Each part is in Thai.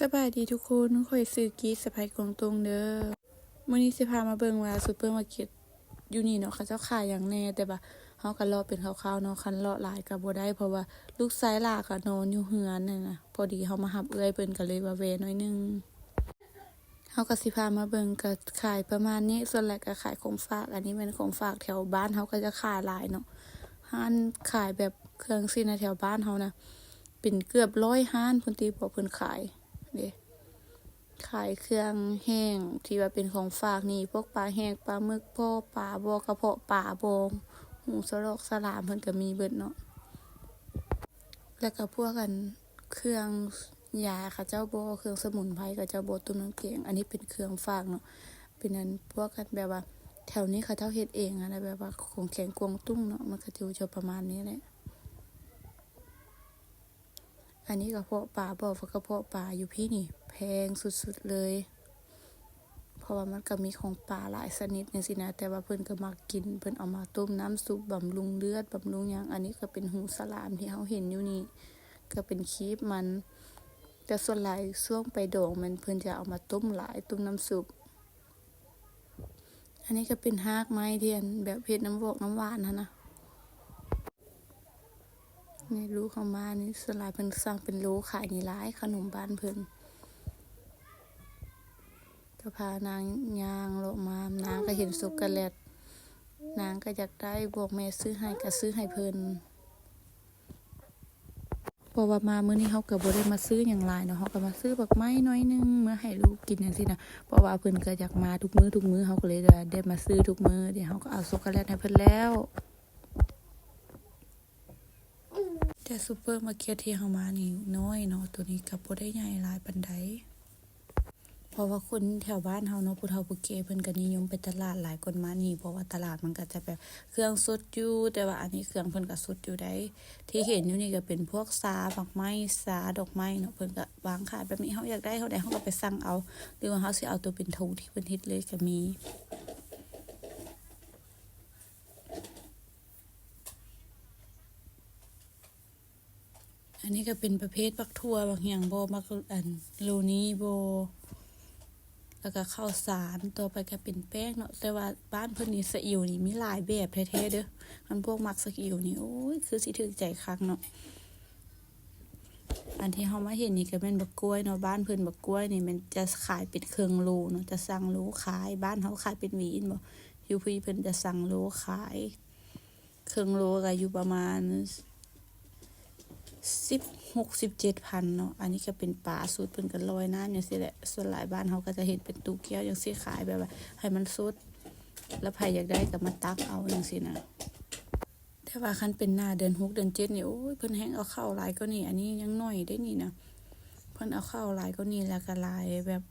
สบายดีทุกคนข่อยซื้อกีสะพายกวางตรงเด้อมื้อนี้สิพามาเบิ่งว่าซูเปอร์มาร์เก็ตอยู่นี่เนาะเขาเจ้าขายหยังแน่ แต่ว่าเฮาก็รอเป็นคร่าวๆเนาะคันเลาะหลายก็บ่ได้เพราะว่าลูกชายหลาก็นอนอยู่เฮือนนั่นน่ะพอดีเฮามารับเอื้อยเพิ่นก็เลยว่าแวน่อยนึงเฮาก็สิพามาเบิ่งก็ขายประมาณนี้ ส่วนใหญ่ก็ขายของฝาก อันนี้เป็นของฝากแถวบ้านเฮาก็จะขายหลายเนาะห้านขายแบบเครื่องซีนะแถวบ้านเฮานะเป็นเกือบร้อยห้านพิ่นตีบอเพิ่นขาย เด้ขายเครื่องแห้งที่ว่าเป็นของฝากนี่พวกปลาแห้งปลาหมึกพ่อปลาบอกระเพาะปลาบองหูสลอกสลามเพิ่นก็มีเบิดเนาะแล้วก็พวกกันเครื่องยาค่ะเจ้าบ่เครื่องสมุนไพรกับเจ้าบ่ตุ้มน้ำเกงอันนี้เป็นเครื่องฝากเนาะเป็นอันพวกกันแบบว่า แถวนี้เขาเจ้าเฮ็ดเองอะนะแบบว่าของแข็งกวงตุ้งเนาะมันก็จะอยู่ประมาณนี้แหละ อันนี้กระเพาะปลาบ่กระเพาะปลาอยู่พี่นี่ แพงสุดๆเลย เพราะว่ามันก็มีของป่าหลายชนิดจังซี่นะ แต่ว่าเพิ่นก็มักกิน เพิ่นเอามาต้มน้ำซุปบำรุงเลือดบำรุงยังอันนี้ก็เป็นหูสลามที่เฮาเห็นอยู่นี่ ก็เป็นคีบมันแต่ส่วนหลายช่วงไปดองมันเพิ่นจะเอามาต้มหลายต้มน้ำซุป อันนี้ก็เป็นหากไม้เทียนแบบเฮ็ดน้ำวอกน้ำหวานหั่นนะ นี่รู้เขามานี่สลายเพิ่นสั่งเป็นโลขายนี่หลายขนมบ้านเพิ่นก็พานางยางเลมานางก็เห็นช็อกโกแลตนางก็อยากได้บอกแม่ซื้อให้ก็ซื้อให้เพิ่นพราะว่ามามื้อนี้เฮาก็บ่ได้มาซื้อหยังหลายเนาะเฮาก็มาซื้อบักไม้น้อยหนึงเมื่อให้ลูกกินจังซี่นะเพราะว่าเพิ่นก็อยากมาทุกมื้อทุกมื้อเฮาก็เลยได้มาซื้อทุกมื้อเดี๋ยวเฮาก็เอาช็อกโกแลตให้เพิ่นแล้ว แต่ซูเปอร์มาร์เก็ตที่เฮามานี่น้อยเนาะตัวนี้ก็บ่ได้ใหญ่หลายปานใดเพราะว่าคนแถวบ้านเฮาเนาะผู้เฒ่าผู้แก่เพิ่นก็นิยมไปตลาดหลายคนมานี่เพราะว่าตลาดมันก็จะแบบเครื่องสดอยู่แต่ว่าอันนี้เครื่องเพิ่นก็สดอยู่ได้ที่เห็นอยู่นี่ก็เป็นพวกสาดอกไม้สาดอกไม้เนาะเพิ่นก็วางขายแบบนี้เฮาอยากได้เฮาได้เฮาก็ไปสั่งเอาหรือว่าเฮาสิเอาตัวเป็นถุงที่เพิ่นเฮ็ดเลยก็มี อันนี้ก็เป็นประเภทบักทั่วบักหยังบ่บักอันโลนี้บ่แล้วก็ข้าวสารต่อไปก็เป็นแป้งเนาะแต่ว่าบ้านเพิ่นนี่สอิวนี่มีหลายแบบแท้ๆเด้อมันพวกมักสอิวนี่โอ้ยคือสิถึกใจคักเนาะอันที่เฮามาเห็นนี่ก็แม่นบักกล้วยเนาะบ้านเพิ่นบักกล้วยนี่มันจะขายเป็นเครื่องโลเนาะจะสั่งโลขาย บ้านเฮาขายเป็นหวีนบ่อยู่พี่เพิ่นจะสั่งโลขาย เครื่องโลก็อยู่ประมาณ สิบหกสิบเจ็ดพันเนาะ อันนี้ก็เป็นปลาสูตรเพิ่นก็ลอยน้ำอย่างซี่แหละ ส่วนหลายบ้านเขาก็จะเห็นเป็นตู้แก้ยวอย่างซี่ขายแบบว่าให้มันสดแล้วใครอยากได้ก็มาตักเอาอย่างซี่นะแต่ว่าคันเป็นหน้าเดือนหกเดือนเจ็ดนี่โอ้ยเพิ่นแฮงเอาเข้าหลายก็นี่ อันนี้ยังน้อยได้นี่นะเพิ่นเอาเข้าหลายก็นี่แล้วก็ลายแบบ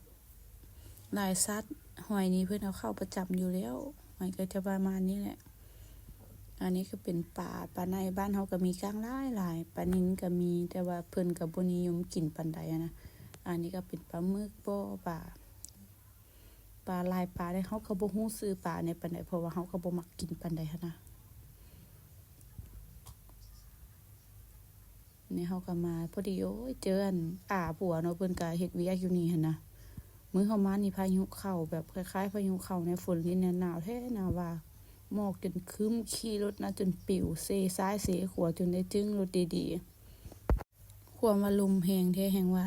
ลายซัดหอยนี้เพิ่นเอาเข้าประจำอยู่แล้วหอยก็จะประมาณนี้แหละ อันนี้ก็เป็นปลาปลาในบ้านเฮาก็มีกลางหลายหลายปลานิลก็มีแต่ว่าเพิ่นก็บ่นิยมกินปานใดนะอันนี้ก็เป็นปลาหมึกบ่ปลาปลาลายปลาได้เฮาก็บ่ฮู้ชื่อปลาในปานใดเพราะว่าเฮาก็บ่มักกินปานใดหันนะนี่เฮาก็มาพอดีโอ้ยเจออันอาผัวเนาะเพิ่นก็เฮ็ดเวียกอยู่นี่หั่นนะมื้อเฮามานี่พายุเข้าแบบคล้ายๆพายุเข้าในฝนนี่หนาวแท้หนาวว่า หมอกจนครึ้มขี่รถนะจนปิวเซซ้ายเซขวาจนได้จึ้งรถดีๆ ขวามาลุมแหงแท้แหงว่า